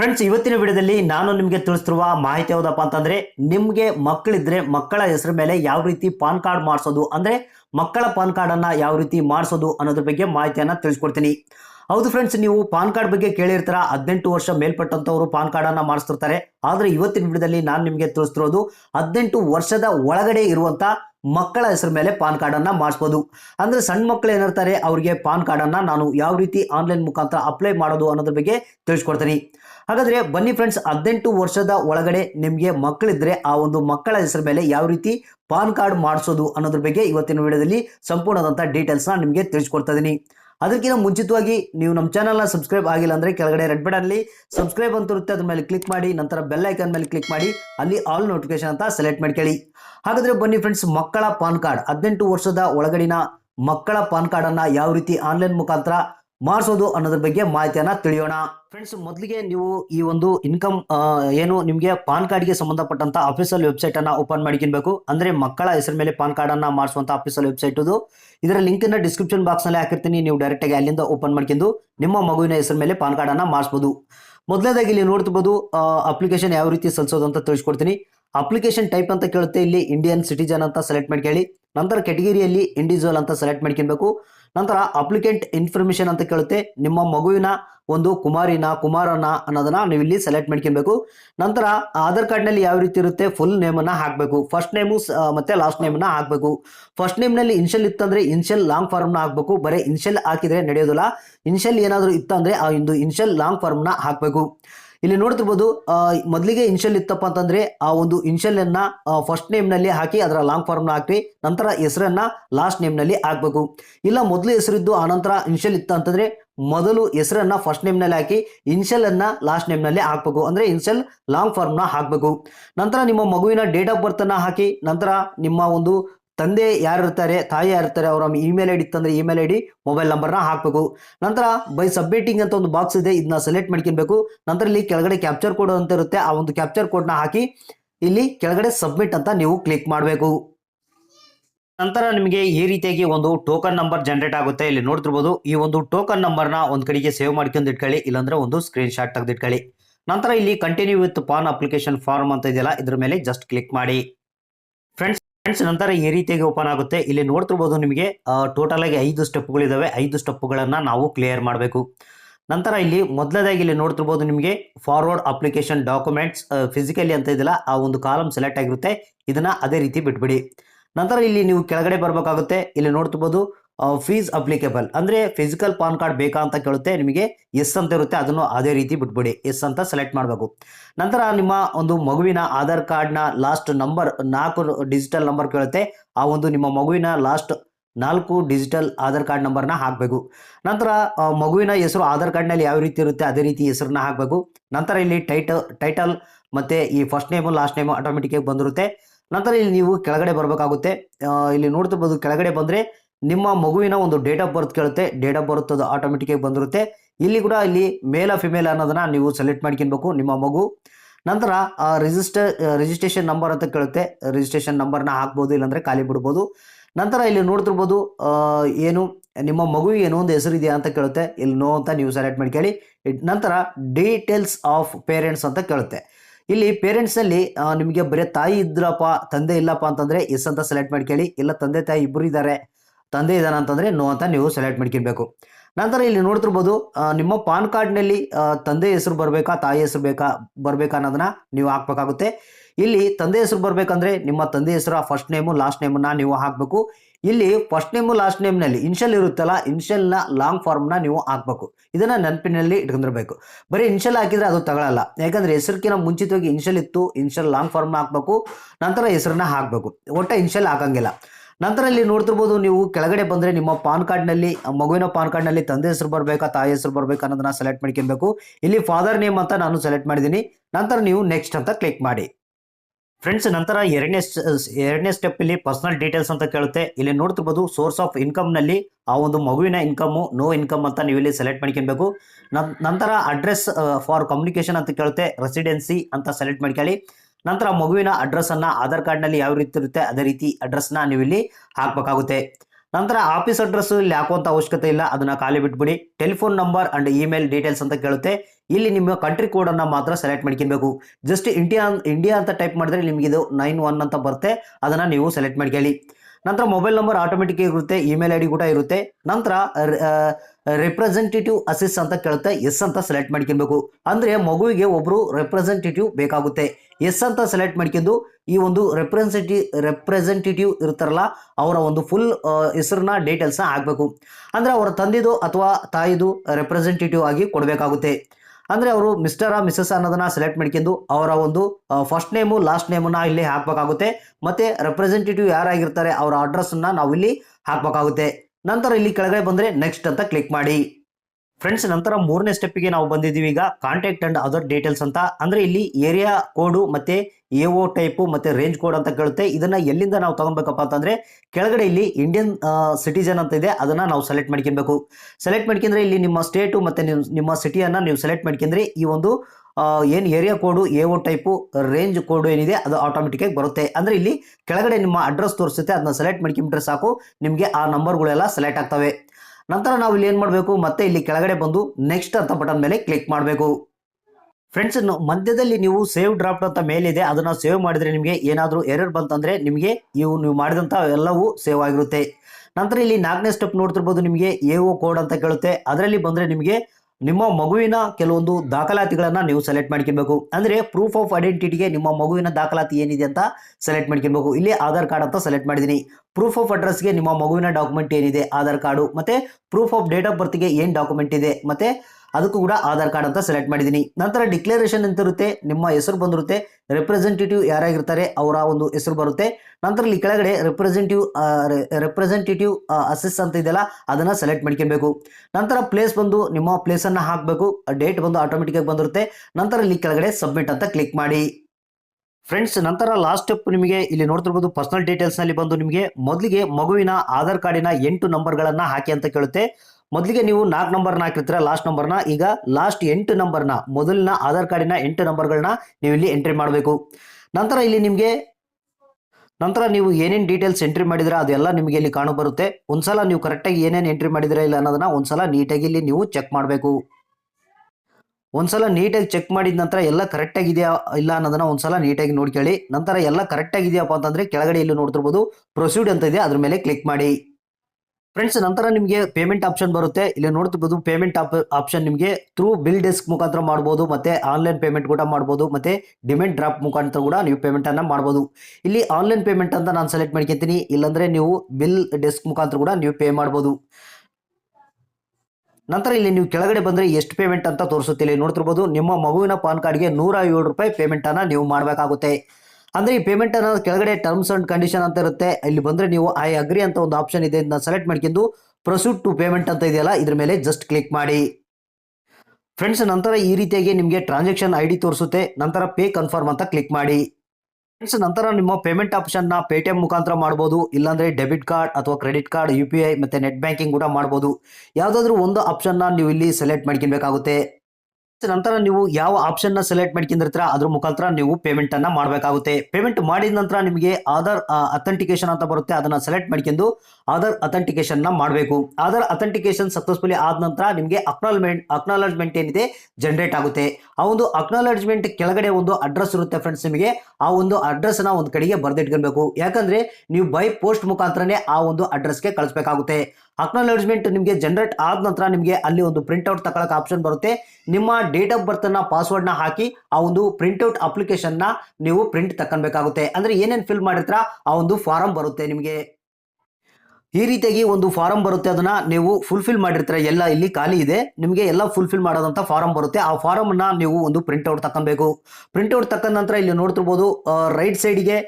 Friends ಇವತ್ತಿನ ವಿಡಿಯೋದಲ್ಲಿ ನಾನು ನಿಮಗೆ ತಿಳಿಸ್ತಿರುವ ಮಾಹಿತಿ ಯಾವುದಪ್ಪ ಅಂತಂದ್ರೆ, ನಿಮಗೆ ಮಕ್ಕಳಿದ್ರೆ ಮಕ್ಕಳ ಹೆಸರು ಮೇಲೆ ಯಾವ ರೀತಿ ಪಾನ್ ಕಾರ್ಡ್ ಮಾಡಿಸೋದು, ಅಂದ್ರೆ ಮಕ್ಕಳ ಪಾನ್ ಕಾರ್ಡ್ ಅನ್ನ ಯಾವ ರೀತಿ ಮಾಡಿಸೋದು ಅನ್ನೋದ್ರ ಬಗ್ಗೆ ಮಾಹಿತಿಯನ್ನ ತಿಳಿಸ್ಕೊಡ್ತೀನಿ. ಹೌದು ಫ್ರೆಂಡ್ಸ್ ನೀವು ಪಾನ್ ಕಾರ್ಡ್ ಬಗ್ಗೆ ಕೇಳಿರ್ತೀರ? ಹದಿನೆಂಟು ವರ್ಷ ಮೇಲ್ಪಟ್ಟಂತವರು ಪಾನ್ ಕಾರ್ಡ್ ಅನ್ನ ಮಾಡಿಸ್ತಿರ್ತಾರೆ. ಆದ್ರೆ ಇವತ್ತಿನ ವಿಡಿಯೋದಲ್ಲಿ ನಾನು ನಿಮಗೆ ತೋರಿಸ್ತಿರೋದು ಹದಿನೆಂಟು ವರ್ಷದ ಒಳಗಡೆ ಇರುವಂತ ಮಕ್ಕಳ ಹೆಸರು ಮೇಲೆ ಪಾನ್ ಕಾರ್ಡ್ ಅನ್ನ ಮಾಡಿಸ್ಬೋದು. ಅಂದ್ರೆ ಸಣ್ಣ ಮಕ್ಕಳು ಏನಿರ್ತಾರೆ, ಅವರಿಗೆ ಪಾನ್ ಕಾರ್ಡ್ ಅನ್ನ ನಾನು ಯಾವ ರೀತಿ ಆನ್ಲೈನ್ ಮುಖಾಂತರ ಅಪ್ಲೈ ಮಾಡೋದು ಅನ್ನೋದ್ರ ಬಗ್ಗೆ ತಿಳಿಸ್ಕೊಡ್ತೀನಿ. ಹಾಗಾದ್ರೆ ಬನ್ನಿ ಫ್ರೆಂಡ್ಸ್ ಹದಿನೆಂಟು ವರ್ಷದ ಒಳಗಡೆ ನಿಮಗೆ ಮಕ್ಕಳಿದ್ರೆ ಆ ಒಂದು ಮಕ್ಕಳ ಹೆಸರು ಮೇಲೆ ಯಾವ ರೀತಿ ಪಾನ್ ಕಾರ್ಡ್ ಮಾಡಿಸೋದು ಅನ್ನೋದ್ರ ಬಗ್ಗೆ ಇವತ್ತಿನ ವಿಡಿಯೋದಲ್ಲಿ ಡೀಟೇಲ್ಸ್ ಡೀಟೇಲ್ಸ್ನ ನಿಮಗೆ ತಿಳಿಸ್ಕೊಡ್ತಾ ಇದೀನಿ. ಅದಕ್ಕಿಂತ ಮುಂಚಿತವಾಗಿ ನೀವು ನಮ್ಮ ಚಾನಲ್ನ ಸಬ್ಸ್ಕ್ರೈಬ್ ಆಗಿಲ್ಲ ಅಂದರೆ ಕೆಳಗಡೆ ರೆಡ್ ಬಟನ್ಲಿ ಸಬ್ಸ್ಕ್ರೈಬ್ ಅಂತ ಇರುತ್ತೆ, ಅದ್ರ ಮೇಲೆ ಕ್ಲಿಕ್ ಮಾಡಿ, ನಂತರ ಬೆಲ್ ಐಕನ್ ಮೇಲೆ ಕ್ಲಿಕ್ ಮಾಡಿ, ಅಲ್ಲಿ ಆಲ್ ನೋಟಿಫಿಕೇಶನ್ ಅಂತ ಸೆಲೆಕ್ಟ್ ಮಾಡ್ಕೊಳ್ಳಿ. ಹಾಗಾದರೆ ಬನ್ನಿ ಫ್ರೆಂಡ್ಸ್ ಮಕ್ಕಳ ಪಾನ್ ಕಾರ್ಡ್. ಹದಿನೆಂಟು ವರ್ಷದ ಒಳಗಡಿನ ಮಕ್ಕಳ ಪಾನ್ ಕಾರ್ಡನ್ನು ಯಾವ ರೀತಿ ಆನ್ಲೈನ್ ಮುಖಾಂತರ ಮಾಡಿಸೋದು ಅನ್ನೋದ್ರ ಬಗ್ಗೆ ಮಾಹಿತಿಯನ್ನ ತಿಳಿಯೋಣ. ಫ್ರೆಂಡ್ಸ್ ಮೊದಲಿಗೆ ನೀವು ಈ ಒಂದು ಇನ್ಕಮ್ ಏನು ನಿಮಗೆ ಪಾನ್ ಕಾರ್ಡ್ಗೆ ಸಂಬಂಧಪಟ್ಟಂತ ಅಫಿಷಿಯಲ್ ವೆಬ್ಸೈಟ್ ಅನ್ನ ಓಪನ್ ಮಾಡ್ಕೊಬೇಕು ಅಂದ್ರೆ ಮಕ್ಕಳ ಹೆಸರ ಮೇಲೆ ಪಾನ್ ಕಾರ್ಡ್ ಅನ್ನ ಮಾಡಿಸುವಂತ ಅಫಿಷಿಯಲ್ ವೆಬ್ಸೈಟ್ ಇದು. ಇದರ ಲಿಂಕ್ ಅನ್ನ ಡಿಸ್ಕ್ರಿಪ್ಷನ್ ಬಾಕ್ಸ್ನಲ್ಲಿ ಹಾಕಿರ್ತೀನಿ. ನೀವು ಡೈರೆಕ್ಟ್ ಆಗಿ ಅಲ್ಲಿಂದ ಓಪನ್ ಮಾಡ್ಕೊಂಡು ನಿಮ್ಮ ಮಗುವಿನ ಹೆಸರ ಮೇಲೆ ಪಾನ್ ಕಾರ್ಡ್ ಅನ್ನ ಮಾಡಿಸಬಹುದು ಮೊದಲನೇದಾಗಿ ಇಲ್ಲಿ ನೋಡ್ತಿರ್ಬೋದು ಅಪ್ಲಿಕೇಶನ್ ಯಾವ ರೀತಿ ಸಲ್ಲಿಸೋದು ಅಂತ ತಿಳಿಸ್ಕೊಡ್ತೀನಿ. ಅಪ್ಲಿಕೇಶನ್ ಟೈಪ್ ಅಂತ ಕೇಳುತ್ತೆ, ಇಲ್ಲಿ ಇಂಡಿಯನ್ ಸಿಟಿಜನ್ ಅಂತ ಸೆಲೆಕ್ಟ್ ಮಾಡ್ಕೊಳ್ಳಿ ನಂತರ ಕೆಟಗಿರಿಯಲ್ಲಿ ಇಂಡಿವಿಜುವಲ್ ಅಂತ ಸೆಲೆಕ್ಟ್ ಮಾಡ್ಕೊಬೇಕು ನಂತರ ಅಪ್ಲಿಕೆಂಟ್ ಇನ್ಫಾರ್ಮೇಶನ್ ಅಂತ ಕೇಳುತ್ತೆ, ನಿಮ್ಮ ಮಗುವಿನ ಒಂದು ಕುಮಾರಿನ, ಕುಮಾರನ ಅನ್ನೋದನ್ನ ನೀವು ಇಲ್ಲಿ ಸೆಲೆಕ್ಟ್ ಮಾಡ್ಕೊಬೇಕು ನಂತರ ಆಧಾರ್ ಕಾರ್ಡ್ನಲ್ಲಿ ಯಾವ ರೀತಿ ಇರುತ್ತೆ ಫುಲ್ ನೇಮನ್ನು ಹಾಕಬೇಕು. ಫಸ್ಟ್ ನೇಮು ಮತ್ತೆ ಲಾಸ್ಟ್ ನೇಮನ್ನು ಹಾಕಬೇಕು. ಫಸ್ಟ್ ನೇಮ್ನಲ್ಲಿ ಇನ್ಶಿಯಲ್ ಇತ್ತಂದ್ರೆ ಇನ್ಶಿಯಲ್ ಲಾಂಗ್ ಫಾರ್ಮ್ನ ಹಾಕಬೇಕು. ಬರೀ ಇನ್ಶಿಯಲ್ ಹಾಕಿದ್ರೆ ನಡೆಯೋದಿಲ್ಲ. ಇನ್ಶಿಯಲ್ ಏನಾದರೂ ಇತ್ತಂದ್ರೆ ಆ ಒಂದು ಇನ್ಷಿಯಲ್ ಲಾಂಗ್ ಫಾರ್ಮ್ನ ಹಾಕಬೇಕು. ಇಲ್ಲಿ ನೋಡ್ತಿರ್ಬೋದು ಮೊದಲಿಗೆ ಇನ್ಷಿಯಲ್ ಇತ್ತಪ್ಪ ಅಂತಂದ್ರೆ ಆ ಒಂದು ಇನ್ಷಿಯಲ್ ಅನ್ನ ಫಸ್ಟ್ ನೇಮ್ನಲ್ಲಿ ಹಾಕಿ ಅದರ ಲಾಂಗ್ ಫಾರ್ಮ್ನ ಹಾಕಿ ನಂತರ ಹೆಸರನ್ನ ಲಾಸ್ಟ್ ನೇಮ್ನಲ್ಲಿ ಹಾಕ್ಬೇಕು. ಇಲ್ಲ, ಮೊದಲು ಹೆಸರಿದ್ದು ಆನಂತರ ಇನ್ಷಿಯಲ್ ಇತ್ತ ಅಂತಂದ್ರೆ ಮೊದಲು ಹೆಸರನ್ನ ಫಸ್ಟ್ ನೇಮ್ನಲ್ಲಿ ಹಾಕಿ ಇನ್ಷಿಯಲ್ ಅನ್ನ ಲಾಸ್ಟ್ ನೇಮ್ನಲ್ಲಿ ಹಾಕ್ಬೇಕು. ಅಂದ್ರೆ ಇನ್ಷಿಯಲ್ ಲಾಂಗ್ ಫಾರ್ಮ್ನ ಹಾಕ್ಬೇಕು. ನಂತರ ನಿಮ್ಮ ಮಗುವಿನ ಡೇಟ್ ಆಫ್ ಬರ್ತ್ ಅನ್ನ ಹಾಕಿ, ನಂತರ ನಿಮ್ಮ ಒಂದು ತಂದೆ ಯಾರು ಇರ್ತಾರೆ, ತಾಯಿ ಯಾರು ಇರ್ತಾರೆ, ಅವರ ಇಮೇಲ್ ಐ ಡಿ ಇತ್ತಂದ್ರೆ ಇಮೇಲ್ ಐ ಡಿ ಮೊಬೈಲ್ ನಂಬರ್ನ ಹಾಕಬೇಕು. ನಂತರ ಬೈ ಸಬ್ಮಿಟಿಂಗ್ ಅಂತ ಒಂದು ಬಾಕ್ಸ್ ಇದೆ ಇದನ್ನ ಸೆಲೆಕ್ಟ್ ಮಾಡ್ಕೊಬೇಕು ನಂತರ ಇಲ್ಲಿ ಕೆಳಗಡೆ ಕ್ಯಾಪ್ಚರ್ ಕೋಡ್ ಅಂತ ಇರುತ್ತೆ, ಆ ಒಂದು ಕ್ಯಾಪ್ಚರ್ ಕೋಡ್ನ ಹಾಕಿ ಇಲ್ಲಿ ಕೆಳಗಡೆ ಸಬ್ಮಿಟ್ ಅಂತ ನೀವು ಕ್ಲಿಕ್ ಮಾಡಬೇಕು. ನಂತರ ನಿಮಗೆ ಈ ರೀತಿಯಾಗಿ ಒಂದು ಟೋಕನ್ ನಂಬರ್ ಜನರೇಟ್ ಆಗುತ್ತೆ. ಇಲ್ಲಿ ನೋಡ್ತಿರ್ಬೋದು, ಈ ಒಂದು ಟೋಕನ್ ನಂಬರ್ನ ಒಂದು ಕಡೆಗೆ ಸೇವ್ ಮಾಡ್ಕೊಂಡು ಇಟ್ಕೊಳ್ಳಿ, ಇಲ್ಲಾಂದ್ರೆ ಒಂದು ಸ್ಕ್ರೀನ್ ಶಾಟ್ ತೆಗೆದಿಟ್ಕೊಳ್ಳಿ. ನಂತರ ಇಲ್ಲಿ continue with PAN application form ಅಂತ ಇದೆಯಲ್ಲ, ಇದ್ರ ಮೇಲೆ ಜಸ್ಟ್ ಕ್ಲಿಕ್ ಮಾಡಿ. ಫ್ರೆಂಡ್ಸ್ ನಂತರ ಈ ರೀತಿಯಾಗಿ ಓಪನ್ ಆಗುತ್ತೆ. ಇಲ್ಲಿ ನೋಡ್ತಿರ್ಬೋದು ನಿಮಗೆ ಟೋಟಲ್ ಆಗಿ ಐದು ಸ್ಟೆಪ್ಗಳಿದಾವೆ ಐದು ಸ್ಟೆಪ್ಗಳನ್ನು ನಾವು ಕ್ಲಿಯರ್ ಮಾಡಬೇಕು. ನಂತರ ಇಲ್ಲಿ ಮೊದಲದಾಗಿ ಇಲ್ಲಿ ನೋಡ್ತಿರ್ಬೋದು ನಿಮಗೆ ಫಾರ್ವರ್ಡ್ ಅಪ್ಲಿಕೇಶನ್ ಡಾಕ್ಯುಮೆಂಟ್ಸ್ ಫಿಸಿಕಲಿ ಅಂತ ಇದೆಯಲ್ಲ, ಆ ಒಂದು ಕಾಲಮ್ ಸೆಲೆಕ್ಟ್ ಆಗಿರುತ್ತೆ. ಇದನ್ನ ಅದೇ ರೀತಿ ಬಿಟ್ಬಿಡಿ. ನಂತರ ಇಲ್ಲಿ ನೀವು ಕೆಳಗಡೆ ಬರಬೇಕಾಗುತ್ತೆ. ಇಲ್ಲಿ ನೋಡ್ತಿರ್ಬೋದು ಫೀಸ್ ಅಪ್ಲಿಕೇಬಲ್ ಅಂದ್ರೆ ಫಿಸಿಕಲ್ ಪಾನ್ ಕಾರ್ಡ್ ಬೇಕಾ ಅಂತ ಕೇಳುತ್ತೆ, ನಿಮಗೆ ಎಸ್ ಅಂತ ಇರುತ್ತೆ, ಅದನ್ನು ಅದೇ ರೀತಿ ಬಿಟ್ಬಿಡಿ ಎಸ್ ಅಂತ ಸೆಲೆಕ್ಟ್ ಮಾಡಬೇಕು. ನಂತರ ನಿಮ್ಮ ಒಂದು ಮಗುವಿನ ಆಧಾರ್ ಕಾರ್ಡ್ನ ಲಾಸ್ಟ್ ನಂಬರ್ ನಾಲ್ಕು ಡಿಜಿಟಲ್ ನಂಬರ್ ಕೇಳುತ್ತೆ, ಆ ಒಂದು ನಿಮ್ಮ ಮಗುವಿನ ಲಾಸ್ಟ್ ನಾಲ್ಕು ಡಿಜಿಟಲ್ ಆಧಾರ್ ಕಾರ್ಡ್ ನಂಬರ್ನ ಹಾಕಬೇಕು. ನಂತರ ಮಗುವಿನ ಹೆಸರು ಆಧಾರ್ ಕಾರ್ಡ್ನಲ್ಲಿ ಯಾವ ರೀತಿ ಇರುತ್ತೆ, ಅದೇ ರೀತಿ ಹೆಸರನ್ನ ಹಾಕಬೇಕು. ನಂತರ ಇಲ್ಲಿ ಟೈಟಲ್ ಟೈಟಲ್ ಮತ್ತೆ ಈ first name last name automatic ಬಂದಿರುತ್ತೆ. ನಂತರ ಇಲ್ಲಿ ನೀವು ಕೆಳಗಡೆ ಬರಬೇಕಾಗುತ್ತೆ. ಇಲ್ಲಿ ನೋಡ್ತಿರ್ಬೋದು, ಕೆಳಗಡೆ ಬಂದರೆ ನಿಮ್ಮ ಮಗುವಿನ ಒಂದು ಡೇಟ್ ಆಫ್ ಬರ್ತ್ ಕೇಳುತ್ತೆ. ಡೇಟ್ ಆಫ್ ಬರ್ತ್ ಅದು ಆಟೋಮೆಟಿಕ್ ಬಂದಿರುತ್ತೆ. ಇಲ್ಲಿ ಕೂಡ ಇಲ್ಲಿ ಮೇಲ್ ಫಿಮೇಲ್ ಅನ್ನೋದನ್ನ ನೀವು ಸೆಲೆಕ್ಟ್ ಮಾಡ್ಕೊಬೇಕು ನಿಮ್ಮ ಮಗು. ನಂತರ ರಿಜಿಸ್ಟರ್ ರಿಜಿಸ್ಟ್ರೇಷನ್ ನಂಬರ್ ಅಂತ ಕೇಳುತ್ತೆ. ರಿಜಿಸ್ಟ್ರೇಷನ್ ನಂಬರ್ನ ಹಾಕ್ಬೋದು ಇಲ್ಲಾಂದ್ರೆ ಖಾಲಿ ಬಿಡ್ಬೋದು. ನಂತರ ಇಲ್ಲಿ ನೋಡ್ತಿರ್ಬೋದು ಏನು, ನಿಮ್ಮ ಮಗು ಏನೋ ಒಂದು ಹೆಸರು ಇದೆಯಾ ಅಂತ ಕೇಳುತ್ತೆ. ಇಲ್ಲಿ ನೋ ಅಂತ ನೀವು ಸೆಲೆಕ್ಟ್ ಮಾಡ್ಕೊಳ್ಳಿ ನಂತರ ಡೀಟೇಲ್ಸ್ ಆಫ್ ಪೇರೆಂಟ್ಸ್ ಅಂತ ಕೇಳುತ್ತೆ. ಇಲ್ಲಿ ಪೇರೆಂಟ್ಸಲ್ಲಿ ನಿಮಗೆ ಬರೀ ತಾಯಿ ಇದ್ರಪ್ಪ, ತಂದೆ ಇಲ್ಲಪ್ಪ ಅಂತಂದ್ರೆ ಎಸ್ ಅಂತ ಸೆಲೆಕ್ಟ್ ಮಾಡ್ಕೊಳ್ಳಿ ಇಲ್ಲ ತಂದೆ ತಾಯಿ ಇಬ್ಬರು ಇದ್ದಾರೆ ತಂದೆ ಇದ್ದಾನೆ ಅಂತಂದರೆ ನೋ ಅಂತ ನೀವು ಸೆಲೆಕ್ಟ್ ಮಾಡ್ಕಿರ್ಬೇಕು. ನಂತರ ಇಲ್ಲಿ ನೋಡ್ತಿರ್ಬೋದು ನಿಮ್ಮ ಪಾನ್ ಕಾರ್ಡ್ನಲ್ಲಿ ತಂದೆ ಹೆಸರು ಬರಬೇಕಾ, ತಾಯಿ ಹೆಸರು ಬೇಕಾ, ಬರಬೇಕಾ ಅನ್ನೋದನ್ನ ನೀವು ಹಾಕ್ಬೇಕಾಗುತ್ತೆ. ಇಲ್ಲಿ ತಂದೆ ಹೆಸರು ಬರಬೇಕಂದ್ರೆ ನಿಮ್ಮ ತಂದೆ ಹೆಸರು ಫಸ್ಟ್ ನೇಮು ಲಾಸ್ಟ್ ನೇಮನ್ನ ನೀವು ಹಾಕಬೇಕು. ಇಲ್ಲಿ ಫಸ್ಟ್ ನೇಮು ಲಾಸ್ಟ್ ನೇಮ್ನಲ್ಲಿ ಇನ್ಷಿಯಲ್ ಇರುತ್ತಲ್ಲ ಇನ್ಷಿಯಲ್ನ ಲಾಂಗ್ ಫಾರ್ಮ್ನ ನೀವು ಹಾಕಬೇಕು. ಇದನ್ನು ನೆನಪಿನಲ್ಲಿ ಇಟ್ಕೊಂಡಿರ್ಬೇಕು. ಬರೀ ಇನ್ಷಲ್ ಹಾಕಿದರೆ ಅದು ತಗೊಳ್ಳಲ್ಲ ಯಾಕಂದರೆ ಹೆಸರಿಗಿನ ಮುಂಚಿತವಾಗಿ ಇನ್ಷಿಯಲ್ ಇತ್ತು ಇನ್ಷಿಯಲ್ ಲಾಂಗ್ ಫಾರ್ಮ್ನ ಹಾಕಬೇಕು, ನಂತರ ಹೆಸರನ್ನ ಹಾಕಬೇಕು. ಒಟ್ಟ ಇನ್ಷಿಯಲ್ ಹಾಕಂಗಿಲ್ಲ. ನಂತರ ಇಲ್ಲಿ ನೋಡ್ತಿರ್ಬೋದು ನೀವು ಕೆಳಗಡೆ ಬಂದರೆ ನಿಮ್ಮ ಪಾನ್ ಕಾರ್ಡ್ನಲ್ಲಿ, ಮಗುವಿನ ಪಾನ್ ಕಾರ್ಡ್ನಲ್ಲಿ ತಂದೆ ಹೆಸರು ಬರಬೇಕಾ, ತಾಯಿ ಹೆಸರು ಬರಬೇಕಾ ಅನ್ನೋದನ್ನ ಸೆಲೆಕ್ಟ್ ಮಾಡ್ಕೊಬೇಕು ಇಲ್ಲಿ ಫಾದರ್ ನೇಮ್ ಅಂತ ನಾನು ಸೆಲೆಕ್ಟ್ ಮಾಡಿದ್ದೀನಿ. ನಂತರ ನೀವು ನೆಕ್ಸ್ಟ್ ಅಂತ ಕ್ಲಿಕ್ ಮಾಡಿ. ಫ್ರೆಂಡ್ಸ್ ನಂತರ ಎರಡನೇ ಎರಡನೇ ಸ್ಟೆಪ್ ಇಲ್ಲಿ ಪರ್ಸನಲ್ ಡೀಟೇಲ್ಸ್ ಅಂತ ಕೇಳುತ್ತೆ. ಇಲ್ಲಿ ನೋಡ್ತಿರ್ಬೋದು ಸೋರ್ಸ್ ಆಫ್ ಇನ್ಕಮ್ನಲ್ಲಿ ಆ ಒಂದು ಮಗುವಿನ ಇನ್ಕಮ್ ನೋ ಇನ್ಕಮ್ ಅಂತ ನೀವು ಇಲ್ಲಿ ಸೆಲೆಕ್ಟ್ ಮಾಡ್ಕೊಬೇಕು ನಂತರ ಅಡ್ರೆಸ್ ಫಾರ್ ಕಮ್ಯುನಿಕೇಶನ್ ಅಂತ ಕೇಳುತ್ತೆ. ರೆಸಿಡೆನ್ಸಿ ಅಂತ ಸೆಲೆಕ್ಟ್ ಮಾಡ್ಕೊಳ್ಳಿ. ನಂತರ ಮಗುವಿನ ಅಡ್ರೆಸ್ ಅನ್ನ ಆಧಾರ್ ಕಾರ್ಡ್ನಲ್ಲಿ ಯಾವ ರೀತಿ ಇರುತ್ತೆ, ಅದೇ ರೀತಿ ಅಡ್ರೆಸ್ನ ನೀವು ಇಲ್ಲಿ ಹಾಕ್ಬೇಕಾಗುತ್ತೆ. ನಂತರ ಆಫೀಸ್ ಅಡ್ರೆಸ್ ಇಲ್ಲಿ ಹಾಕುವಂತ ಅವಶ್ಯಕತೆ ಇಲ್ಲ, ಅದನ್ನ ಖಾಲಿ ಬಿಟ್ಬಿಡಿ. Telephone number and email details ಅಂತ ಕೇಳುತ್ತೆ. ಇಲ್ಲಿ ನಿಮ್ಮ ಕಂಟ್ರಿ ಕೋಡ್ ಅನ್ನ ಮಾತ್ರ ಸೆಲೆಕ್ಟ್ ಮಾಡ್ಕೊಬೇಕು ಜಸ್ಟ್ ಇಂಡಿಯಾ ಇಂಡಿಯಾ ಅಂತ ಟೈಪ್ ಮಾಡಿದ್ರೆ ನಿಮಗೆ ಇದು ನೈನ್ ಒನ್ ಅಂತ ಬರುತ್ತೆ. ಅದನ್ನ ನೀವು ಸೆಲೆಕ್ಟ್ ಮಾಡ್ಕೊಳ್ಳಿ. ನಂತರ ಮೊಬೈಲ್ ನಂಬರ್ ಆಟೋಮೆಟಿಕ್ ಇರುತ್ತೆ ಇಮೇಲ್ ಐ ಡಿ ಕೂಡ ಇರುತ್ತೆ. ನಂತರ ರೆಪ್ರೆಸೆಂಟೇಟಿವ್ ಅಸಿಸ್ಟ್ ಅಂತ ಕೇಳುತ್ತೆ ಎಸ್ ಅಂತ ಸೆಲೆಕ್ಟ್ ಮಾಡ್ಕೊಬೇಕು ಅಂದ್ರೆ ಮಗುವಿಗೆ ಒಬ್ರು ರೆಪ್ರೆಸೆಂಟೇಟಿವ್ ಬೇಕಾಗುತ್ತೆ. ಎಸ್ ಅಂತ ಸೆಲೆಕ್ಟ್ ಮಾಡ್ಕೊಂಡು ಈ ಒಂದು ರೆಪ್ರೆಸೆಂಟಿ ರೆಪ್ರೆಸೆಂಟೇಟಿವ್ ಇರ್ತಾರಲ್ಲ, ಅವರ ಒಂದು ಫುಲ್ ಹೆಸರನ್ನ ಡೀಟೇಲ್ಸ್ನ ಹಾಕಬೇಕು. ಅಂದ್ರೆ ಅವರ ತಂದೆದು ಅಥವಾ ತಾಯಿದು ರೆಪ್ರೆಸೆಂಟೇಟಿವ್ ಆಗಿ ಕೊಡಬೇಕಾಗುತ್ತೆ. ಅಂದರೆ ಅವರು ಮಿಸ್ಟರ ಮಿಸ್ಸಸ್ ಅನ್ನೋದನ್ನ ಸೆಲೆಕ್ಟ್ ಮಾಡ್ಕೊಂಡು ಅವರ ಒಂದು ಫಸ್ಟ್ ನೇಮು ಲಾಸ್ಟ್ ನೇಮನ್ನ ಇಲ್ಲಿ ಹಾಕಬೇಕಾಗುತ್ತೆ. ಮತ್ತೆ ರೆಪ್ರೆಸೆಂಟೇಟಿವ್ ಯಾರಾಗಿರ್ತಾರೆ, ಅವರ ಅಡ್ರೆಸ್ಸನ್ನು ನಾವು ಇಲ್ಲಿ ಹಾಕಬೇಕಾಗುತ್ತೆ. ನಂತರ ಇಲ್ಲಿ ಕೆಳಗಡೆ ಬಂದರೆ ನೆಕ್ಸ್ಟ್ ಅಂತ ಕ್ಲಿಕ್ ಮಾಡಿ. ಫ್ರೆಂಡ್ಸ್ ನಂತರ ಮೂರನೇ ಸ್ಟೆಪ್ಗೆ ನಾವು ಬಂದಿದ್ದೀವಿ. ಈಗ ಕಾಂಟ್ಯಾಕ್ಟ್ ಅಂಡ್ ಅದರ್ ಡೀಟೇಲ್ಸ್ ಅಂತ. ಅಂದ್ರೆ ಇಲ್ಲಿ ಏರಿಯಾ ಕೋಡು ಮತ್ತೆ ಎ ಓ ಟೈಪು ಮತ್ತೆ ರೇಂಜ್ ಕೋಡ್ ಅಂತ ಕೇಳುತ್ತೆ. ಇದನ್ನ ಎಲ್ಲಿಂದ ನಾವು ತಗೊಬೇಕಪ್ಪ ಅಂತಂದ್ರೆ ಕೆಳಗಡೆ ಇಲ್ಲಿ ಇಂಡಿಯನ್ ಸಿಟಿಜನ್ ಅಂತ ಇದೆ. ಅದನ್ನ ನಾವು ಸೆಲೆಕ್ಟ್ ಮಾಡ್ಕೊಬೇಕು. ಸೆಲೆಕ್ಟ್ ಮಾಡ್ಕೊಂಡ್ರೆ ಇಲ್ಲಿ ನಿಮ್ಮ ಸ್ಟೇಟು ಮತ್ತೆ ನಿಮ್ಮ ಸಿಟಿಯನ್ನ ನೀವು ಸೆಲೆಕ್ಟ್ ಮಾಡ್ಕೊಂಡ್ರೆ ಈ ಒಂದು ಏನು area code A O type range code ಏನಿದೆ, ಅದು ಆಟೋಮೆಟಿಕ್ ಆಗಿ ಬರುತ್ತೆ. ಅಂದ್ರೆ ಇಲ್ಲಿ ಕೆಳಗಡೆ ನಿಮ್ಮ ಅಡ್ರೆಸ್ ತೋರಿಸುತ್ತೆ. ಅದನ್ನ ಸೆಲೆಕ್ಟ್ ಮಾಡ್ಕೊಂಡ್ರೆ ಸಾಕು. ನಿಮಗೆ ಆ ನಂಬರ್ಗಳೆಲ್ಲ ಸೆಲೆಕ್ಟ್ ಆಗ್ತವೆ. ನಂತರ ನಾವು ಇಲ್ಲಿ ಏನು ಮಾಡಬೇಕು? ಮತ್ತೆ ಇಲ್ಲಿ ಕೆಳಗಡೆ ಬಂದು ನೆಕ್ಸ್ಟ್ ಅಂತ ಬಟನ್ ಮೇಲೆ ಕ್ಲಿಕ್ ಮಾಡಬೇಕು. ಫ್ರೆಂಡ್ಸ್ ಮಧ್ಯದಲ್ಲಿ ನೀವು ಸೇವ್ ಡ್ರಾಫ್ಟ್ ಅಂತ ಮೇಲಿದೆ. ಅದನ್ನ ಸೇವ್ ಮಾಡಿದ್ರೆ ನಿಮಗೆ ಏನಾದರೂ ಎರರ್ ಬಂತಂದ್ರೆ ನಿಮಗೆ ಇವು ನೀವು ಮಾಡಿದಂಥ ಎಲ್ಲವೂ ಸೇವ್ ಆಗಿರುತ್ತೆ. ನಂತರ ಇಲ್ಲಿ ನಾಲ್ಕನೇ ಸ್ಟೆಪ್ ನೋಡ್ತಿರ್ಬೋದು ನಿಮಗೆ ಎ ಕೋಡ್ ಅಂತ ಕೇಳುತ್ತೆ. ಅದರಲ್ಲಿ ಬಂದರೆ ನಿಮಗೆ ನಿಮ್ಮ ಮಗುವಿನ ಕೆಲವೊಂದು ದಾಖಲಾತಿಗಳನ್ನು ನೀವು ಸೆಲೆಕ್ಟ್ ಮಾಡ್ಕೊಬೇಕು. ಅಂದರೆ ಪ್ರೂಫ್ ಆಫ್ ಐಡೆಂಟಿಟಿಗೆ ನಿಮ್ಮ ಮಗುವಿನ ದಾಖಲಾತಿ ಏನಿದೆ ಅಂತ ಸೆಲೆಕ್ಟ್ ಮಾಡ್ಕೊಬೇಕು. ಇಲ್ಲಿ ಆಧಾರ್ ಕಾರ್ಡ್ ಅಂತ ಸೆಲೆಕ್ಟ್ ಮಾಡಿದ್ದೀನಿ ಪ್ರೂಫ್ ಆಫ್ ಅಡ್ರೆಸ್ಗೆ ನಿಮ್ಮ ಮಗುವಿನ ಡಾಕ್ಯುಮೆಂಟ್ ಏನಿದೆ? ಆಧಾರ್ ಕಾರ್ಡು. ಮತ್ತೆ ಪ್ರೂಫ್ ಆಫ್ ಡೇಟ್ ಆಫ್ ಬರ್ತ್ಗೆ ಏನು ಡಾಕ್ಯುಮೆಂಟ್ ಇದೆ? ಮತ್ತೆ ಅದಕ್ಕೂ ಕೂಡ ಆಧಾರ್ ಕಾರ್ಡ್ ಅಂತ ಸೆಲೆಕ್ಟ್ ಮಾಡಿದ್ದೀನಿ. ನಂತರ ಡಿಕ್ಲರೇಷನ್ ಅಂತ ಇರುತ್ತೆ ನಿಮ್ಮ ಹೆಸರು ಬಂದಿರುತ್ತೆ ರೆಪ್ರೆಸೆಂಟೇಟಿವ್ ಯಾರಾಗಿರ್ತಾರೆ, ಅವರ ಒಂದು ಹೆಸರು ಬರುತ್ತೆ. ನಂತರ ಇಲ್ಲಿ ಕೆಳಗಡೆ ರೆಪ್ರೆಸೆಂಟೇಟಿವ್ ರೆಪ್ರೆಸೆಂಟೇಟಿವ್ ಅಸಿಸ್ ಅಂತ ಇದೆಯಲ್ಲ, ಅದನ್ನು ಸೆಲೆಕ್ಟ್ ಮಾಡ್ಕೊಬೇಕು. ನಂತರ ಪ್ಲೇಸ್ ಬಂದು ನಿಮ್ಮ ಪ್ಲೇಸನ್ನು ಹಾಕಬೇಕು ಡೇಟ್ ಬಂದು ಆಟೋಮೆಟಿಕ್ ಆಗಿ ಬಂದಿರುತ್ತೆ. ನಂತರ ಇಲ್ಲಿ ಕೆಳಗಡೆ ಸಬ್ಮಿಟ್ ಅಂತ ಕ್ಲಿಕ್ ಮಾಡಿ. ಫ್ರೆಂಡ್ಸ್ ನಂತರ ಲಾಸ್ಟ್ ಸ್ಟೆಪ್ ನಿಮಗೆ ಇಲ್ಲಿ ನೋಡ್ತಿರ್ಬೋದು ಪರ್ಸನಲ್ ಡೀಟೇಲ್ಸ್ನಲ್ಲಿ ಬಂದು ನಿಮಗೆ ಮೊದಲಿಗೆ ಮಗುವಿನ ಆಧಾರ್ ಕಾರ್ಡಿನ ಎಂಟು ನಂಬರ್ಗಳನ್ನು ಹಾಕಿ ಅಂತ ಕೇಳುತ್ತೆ. ಮೊದಲಿಗೆ ನೀವು ನಾಲ್ಕು ನಂಬರ್ನ ಹಾಕಿರ್ತೀರ ಲಾಸ್ಟ್ ನಂಬರ್ನ ಈಗ ಲಾಸ್ಟ್ ಎಂಟು ನಂಬರ್ನ ಮೊದಲಿನ ಆಧಾರ್ ಕಾರ್ಡಿನ ಎಂಟು ನಂಬರ್ಗಳನ್ನ ನೀವು ಇಲ್ಲಿ ಎಂಟ್ರಿ ಮಾಡಬೇಕು. ನಂತರ ಇಲ್ಲಿ ನಿಮಗೆ, ನಂತರ ನೀವು ಏನೇನು ಡೀಟೇಲ್ಸ್ ಎಂಟ್ರಿ ಮಾಡಿದ್ರೆ ಅದೆಲ್ಲ ನಿಮಗೆ ಇಲ್ಲಿ ಕಾಣು ಬರುತ್ತೆ. ಒಂದ್ಸಲ ನೀವು ಕರೆಕ್ಟಾಗಿ ಏನೇನು ಎಂಟ್ರಿ ಮಾಡಿದ್ರೆ ಇಲ್ಲ ಅನ್ನೋದನ್ನ ಒಂದ್ಸಲ ನೀಟಾಗಿ ಇಲ್ಲಿ ನೀವು ಚೆಕ್ ಮಾಡಬೇಕು. ಒಂದ್ಸಲ ನೀಟಾಗಿ ಚೆಕ್ ಮಾಡಿದ ನಂತರ ಎಲ್ಲ ಕರೆಕ್ಟ್ ಆಗಿದೆಯಾ ಇಲ್ಲ ಅನ್ನೋದನ್ನ ಒಂದ್ಸಲ ನೀಟಾಗಿ ನೋಡ್ಕೊಳ್ಳಿ ನಂತರ ಎಲ್ಲ ಕರೆಕ್ಟಾಗಿ ಇದೆಯಪ್ಪ ಅಂತಂದ್ರೆ ಕೆಳಗಡೆ ಇಲ್ಲಿ ನೋಡ್ತಿರ್ಬೋದು. ಪ್ರೊಸೀಡ್ ಅಂತ ಇದೆ, ಅದ್ರ ಮೇಲೆ ಕ್ಲಿಕ್ ಮಾಡಿ. ಫ್ರೆಂಡ್ಸ್ ನಂತರ ನಿಮಗೆ ಪೇಮೆಂಟ್ ಆಪ್ಷನ್ ಬರುತ್ತೆ. ಇಲ್ಲಿ ನೋಡ್ತಿರ್ಬೋದು ಪೇಮೆಂಟ್ ಆಪ್ಷನ್ ನಿಮಗೆ ಥ್ರೂ ಬಿಲ್ ಡೆಸ್ಕ್ ಮುಖಾಂತರ ಮಾಡ್ಬೋದು, ಮತ್ತೆ ಆನ್ಲೈನ್ ಪೇಮೆಂಟ್ ಕೂಡ ಮಾಡ್ಬೋದು, ಮತ್ತೆ ಡಿಮೆಂಟ್ ಡ್ರಾಪ್ ಮುಖಾಂತರ ಕೂಡ ನೀವು ಪೇಮೆಂಟ್ ಅನ್ನ ಮಾಡ್ಬೋದು. ಇಲ್ಲಿ ಆನ್ಲೈನ್ ಪೇಮೆಂಟ್ ಅಂತ ನಾನು ಸೆಲೆಕ್ಟ್ ಮಾಡ್ಕೊತೀನಿ. ಇಲ್ಲಾಂದ್ರೆ ನೀವು ಬಿಲ್ ಡೆಸ್ಕ್ ಮುಖಾಂತರ ಕೂಡ ನೀವು ಪೇ ಮಾಡ್ಬೋದು. ನಂತರ ಇಲ್ಲಿ ನೀವು ಕೆಳಗಡೆ ಬಂದರೆ ಎಷ್ಟು ಪೇಮೆಂಟ್ ಅಂತ ತೋರಿಸುತ್ತೆ. ಇಲ್ಲಿ ನೋಡ್ತಿರ್ಬೋದು ನಿಮ್ಮ ಮಗುವಿನ ಪಾನ್ ಕಾರ್ಡ್ಗೆ ನೂರ ಏಳು ರೂಪಾಯಿ ಪೇಮೆಂಟ್ ಅನ್ನ ನೀವು ಮಾಡಬೇಕಾಗುತ್ತೆ. ಅಂದ್ರೆ ಈ ಪೇಮೆಂಟ್ ಅನ್ನೋದು ಕೆಳಗಡೆ ಟರ್ಮ್ಸ್ ಅಂಡ್ ಕಂಡೀಷನ್ ಅಂತ ಇರುತ್ತೆ. ಇಲ್ಲಿ ಬಂದ್ರೆ ನೀವು ಐ ಅಗ್ರಿ ಅಂತ ಒಂದು ಆಪ್ಷನ್ ಇದೆ, ಇದನ್ನ ಸೆಲೆಕ್ಟ್ ಮಾಡ್ಕೊಂಡು ಪ್ರೊಸೂಟ್ ಟು ಪೇಮೆಂಟ್ ಅಂತ ಇದೆಯಲ್ಲ, ಇದ್ರ ಮೇಲೆ ಜಸ್ಟ್ ಕ್ಲಿಕ್ ಮಾಡಿ. ಫ್ರೆಂಡ್ಸ್ ನಂತರ ಈ ರೀತಿಯಾಗಿ ನಿಮಗೆ ಟ್ರಾನ್ಸಾಕ್ಷನ್ ಐ ಡಿ ತೋರಿಸುತ್ತೆ, ನಂತರ ಪೇ ಕನ್ಫರ್ಮ್ ಅಂತ ಕ್ಲಿಕ್ ಮಾಡಿ. ಫ್ರೆಂಡ್ಸ್ ನಂತರ ನಿಮ್ಮ ಪೇಮೆಂಟ್ ಆಪ್ಷನ್ನ ಪೇಟಿಎಂ ಮುಖಾಂತರ ಮಾಡ್ಬೋದು, ಇಲ್ಲಾಂದ್ರೆ ಡೆಬಿಟ್ ಕಾರ್ಡ್ ಅಥವಾ credit card U P I ಮತ್ತೆ ನೆಟ್ ಬ್ಯಾಂಕಿಂಗ್ ಕೂಡ ಮಾಡ್ಬೋದು. ಯಾವುದಾದ್ರೂ ಒಂದು ಆಪ್ಷನ್ನ ನೀವು ಇಲ್ಲಿ ಸೆಲೆಕ್ಟ್ ಮಾಡ್ಕೊಬೇಕಾಗುತ್ತೆ. ನಂತರ ನೀವು ಯಾವ ಆಪ್ಷನ್ನ ಸೆಲೆಕ್ಟ್ ಮಾಡ್ಕೊಂಡಿರ್ತೀರ, ಅದ್ರ ಮುಖಾಂತರ ನೀವು ಪೇಮೆಂಟ್ ಅನ್ನ ಮಾಡಬೇಕಾಗುತ್ತೆ. ಪೇಮೆಂಟ್ ಮಾಡಿದ ನಂತರ ನಿಮಗೆ ಆಧಾರ್ ಅಥೆಂಟಿಕೇಶನ್ ಅಂತ ಬರುತ್ತೆ, ಅದನ್ನ ಸೆಲೆಕ್ಟ್ ಮಾಡ್ಕೊಂಡು ಆಧಾರ್ ಅಥೆಂಟಿಕೇಶನ್ನ ಮಾಡಬೇಕು. ಆಧಾರ್ ಅಥೆಂಟಿಕೇಶನ್ ಸಕ್ಸಸ್ಫುಲಿ ಆದ ನಂತರ ನಿಮಗೆ ಅಕ್ನಾಲ್ಮೆಂಟ್ ಅಕ್ನಾಲಜ್ಮೆಂಟ್ ಏನಿದೆ ಜನರೇಟ್ ಆಗುತ್ತೆ. ಆ ಒಂದು ಅಕ್ನಾಲಜ್ಮೆಂಟ್ ಕೆಳಗಡೆ ಒಂದು ಅಡ್ರೆಸ್ ಇರುತ್ತೆ ಫ್ರೆಂಡ್ಸ್ ನಿಮಗೆ, ಆ ಒಂದು ಅಡ್ರೆಸ್ನ ಒಂದು ಕಡೆಗೆ ಬರ್ದಿಟ್ಕೊಳ್ಬೇಕು. ಯಾಕಂದ್ರೆ ನೀವು ಬೈ ಪೋಸ್ಟ್ ಮುಖಾಂತರನೇ ಆ ಒಂದು ಅಡ್ರೆಸ್ಗೆ ಕಳಿಸ್ಬೇಕಾಗುತ್ತೆ. ಅಕ್ನಾಲಜ್ಮೆಂಟ್ ನಿಮಗೆ ಜನರೇಟ್ ಆದ ನಂತರ ನಿಮಗೆ ಅಲ್ಲಿ ಒಂದು ಪ್ರಿಂಟ್ಔಟ್ ತಗೊಳಕ್ಕೆ ಆಪ್ಷನ್ ಬರುತ್ತೆ. ನಿಮ್ಮ ಡೇಟ್ ಆಫ್ ಬರ್ತ್ ಪಾಸ್ವರ್ಡ್ನ ಹಾಕಿ ಆ ಒಂದು ಪ್ರಿಂಟ್ಔಟ್ ಅಪ್ಲಿಕೇಶನ್ನ ನೀವು ಪ್ರಿಂಟ್ ತಕ್ಕೊಬೇಕಾಗುತ್ತೆ ಅಂದ್ರೆ ಏನೇನು ಫಿಲ್ ಮಾಡಿರ್ತೀರ, ಆ ಒಂದು ಫಾರಂ ಬರುತ್ತೆ ನಿಮಗೆ. ಈ ರೀತಿಯಾಗಿ ಒಂದು ಫಾರಂ ಬರುತ್ತೆ, ಅದನ್ನ ನೀವು ಫುಲ್ಫಿಲ್ ಮಾಡಿರ್ತೀರ, ಎಲ್ಲ ಇಲ್ಲಿ ಖಾಲಿ ಇದೆ. ನಿಮಗೆ ಎಲ್ಲ ಫುಲ್ಫಿಲ್ ಮಾಡೋದಂತ ಫಾರಂ ಬರುತ್ತೆ. ಆ ಫಾರಂ ಅನ್ನ ನೀವು ಒಂದು ಪ್ರಿಂಟ್ಔಟ್ ತಕೊಬೇಕು ಪ್ರಿಂಟ್ಔಟ್ ತಕ್ಕ ನಂತರ ಇಲ್ಲಿ ನೋಡ್ತಿರ್ಬೋದು ರೈಟ್ ಸೈಡ್ಗೆ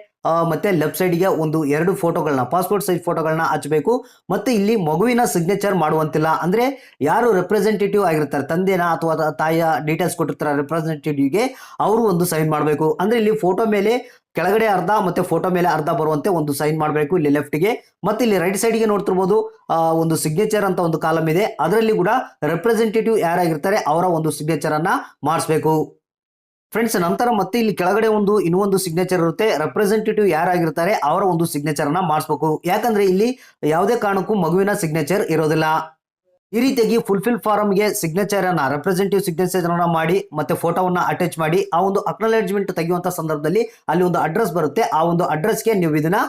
ಮತ್ತೆ ಲೆಫ್ಟ್ ಸೈಡ್ಗೆ ಒಂದು ಎರಡು ಫೋಟೋಗಳನ್ನ ಪಾಸ್ಪೋರ್ಟ್ ಸೈಜ್ ಫೋಟೋಗಳನ್ನ ಹಚ್ಚಬೇಕು ಮತ್ತೆ ಇಲ್ಲಿ ಮಗುವಿನ ಸಿಗ್ನೇಚರ್ ಮಾಡುವಂತಿಲ್ಲ. ಅಂದ್ರೆ ಯಾರು ರೆಪ್ರೆಸೆಂಟೇಟಿವ್ ಆಗಿರ್ತಾರೆ, ತಂದೆನ ಅಥವಾ ತಾಯಿಯ ಡೀಟೇಲ್ಸ್ ಕೊಟ್ಟಿರ್ತಾರೆ ರೆಪ್ರೆಸೆಂಟೇಟಿವ್ಗೆ ಅವರು ಒಂದು ಸೈನ್ ಮಾಡಬೇಕು. ಅಂದ್ರೆ ಇಲ್ಲಿ ಫೋಟೋ ಮೇಲೆ ಕೆಳಗಡೆ ಅರ್ಧ ಮತ್ತೆ ಫೋಟೋ ಮೇಲೆ ಅರ್ಧ ಬರುವಂತೆ ಒಂದು ಸೈನ್ ಮಾಡಬೇಕು ಇಲ್ಲಿ ಲೆಫ್ಟ್ಗೆ ಮತ್ತೆ ಇಲ್ಲಿ ರೈಟ್ ಸೈಡ್ಗೆ ನೋಡ್ತಿರ್ಬೋದು ಒಂದು ಸಿಗ್ನೇಚರ್ ಅಂತ ಒಂದು ಕಾಲಮ್ ಇದೆ. ಅದರಲ್ಲಿ ಕೂಡ ರೆಪ್ರೆಸೆಂಟೇಟಿವ್ ಯಾರಾಗಿರ್ತಾರೆ, ಅವರ ಒಂದು ಸಿಗ್ನೇಚರ್ ಅನ್ನ ಮಾಡಿಸ್ಬೇಕು. ಫ್ರೆಂಡ್ಸ್ ನಂತರ ಮತ್ತೆ ಇಲ್ಲಿ ಕೆಳಗಡೆ ಒಂದು ಇನ್ನೊಂದು ಸಿಗ್ನೇಚರ್ ಇರುತ್ತೆ. ರೆಪ್ರೆಸೆಂಟೇಟಿವ್ ಯಾರಾಗಿರ್ತಾರೆ, ಅವರ ಒಂದು ಸಿಗ್ನೇಚರ್ ಅನ್ನ ಮಾಡಿಸ್ಬೇಕು. ಯಾಕಂದ್ರೆ ಇಲ್ಲಿ ಯಾವುದೇ ಕಾರಣಕ್ಕೂ ಮಗುವಿನ ಸಿಗ್ನೇಚರ್ ಇರೋದಿಲ್ಲ. ಈ ರೀತಿಯಾಗಿ ಫುಲ್ಫಿಲ್ ಫಾರಮ್ಗೆ ಸಿಗ್ನೇಚರ್ ಅನ್ನ ರೆಪ್ರೆಸೆಂಟೇಟಿವ್ ಸಿಗ್ನೇಚರ್ ಅನ್ನ ಮಾಡಿ, ಮತ್ತೆ ಫೋಟೋವನ್ನ ಅಟ್ಯಾಚ್ ಮಾಡಿ, ಆ ಒಂದು ಅಕ್ನಾಲೇಜ್ಮೆಂಟ್ ತೆಗೆಯುವಂತ ಸಂದರ್ಭದಲ್ಲಿ ಅಲ್ಲಿ ಒಂದು ಅಡ್ರೆಸ್ ಬರುತ್ತೆ. ಆ ಒಂದು ಅಡ್ರೆಸ್ಗೆ ನೀವು ಇದನ್ನ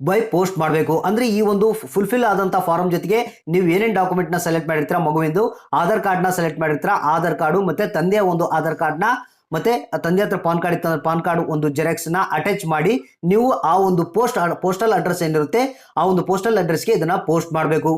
ಬೈ ಪೋಸ್ಟ್ ಮಾಡಬೇಕು. ಅಂದ್ರೆ ಈ ಒಂದು ಫುಲ್ಫಿಲ್ ಆದಂತ ಫಾರಂ ಜೊತೆಗೆ ನೀವು ಏನೇನು ಡಾಕ್ಯುಮೆಂಟ್ನ ಸೆಲೆಕ್ಟ್ ಮಾಡಿರ್ತೀರಾ ಮಗುವಿಂದು ಆಧಾರ್ ಕಾರ್ಡ್ನ ಸೆಲೆಕ್ಟ್ ಮಾಡಿರ್ತೀರಾ ಆಧಾರ್ ಕಾರ್ಡು ಮತ್ತೆ ತಂದೆಯ ಒಂದು ಆಧಾರ್ ಕಾರ್ಡ್ನ ಮತ್ತೆ ತಂದೆ ಹತ್ರ ಪಾನ್ ಕಾರ್ಡ್ ಇತ್ತಂದ್ರೆ ಪಾನ್ ಕಾರ್ಡ್ ಒಂದು ಜೆರಾಕ್ಸ್ನ ಅಟ್ಯಾಚ್ ಮಾಡಿ ನೀವು ಆ ಒಂದು ಪೋಸ್ಟ್ ಪೋಸ್ಟಲ್ ಅಡ್ರೆಸ್ ಏನಿರುತ್ತೆ ಆ ಒಂದು ಪೋಸ್ಟಲ್ ಅಡ್ರೆಸ್ಗೆ ಇದನ್ನ ಪೋಸ್ಟ್ ಮಾಡಬೇಕು.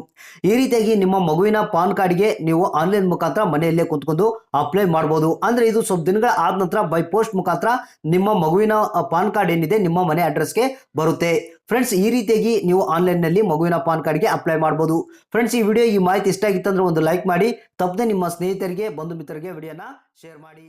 ಈ ರೀತಿಯಾಗಿ ನಿಮ್ಮ ಮಗುವಿನ ಪಾನ್ ಕಾರ್ಡ್ಗೆ ನೀವು ಆನ್ಲೈನ್ ಮುಖಾಂತರ ಮನೆಯಲ್ಲೇ ಕುತ್ಕೊಂಡು ಅಪ್ಲೈ ಮಾಡಬಹುದು ಅಂದ್ರೆ ಇದು ಸ್ವಲ್ಪ ದಿನಗಳ ಆದ ನಂತರ ಬೈ ಪೋಸ್ಟ್ ಮುಖಾಂತರ ನಿಮ್ಮ ಮಗುವಿನ ಪಾನ್ ಕಾರ್ಡ್ ಏನಿದೆ ನಿಮ್ಮ ಮನೆ ಅಡ್ರೆಸ್ಗೆ ಬರುತ್ತೆ. ಫ್ರೆಂಡ್ಸ್ ಈ ರೀತಿಯಾಗಿ ನೀವು ಆನ್ಲೈನ್ನಲ್ಲಿ ಮಗುವಿನ ಪಾನ್ ಕಾರ್ಡ್ಗೆ ಅಪ್ಲೈ ಮಾಡಬಹುದು ಫ್ರೆಂಡ್ಸ್ ಈ ವಿಡಿಯೋ ಈ ಮಾಹಿತಿ ಇಷ್ಟ ಆಗಿತ್ತಂದ್ರೆ ಒಂದು ಲೈಕ್ ಮಾಡಿ. ತಪ್ಪದೆ ನಿಮ್ಮ ಸ್ನೇಹಿತರಿಗೆ, ಬಂಧು ಮಿತ್ರರಿಗೆ ವಿಡಿಯೋನ ಶೇರ್ ಮಾಡಿ.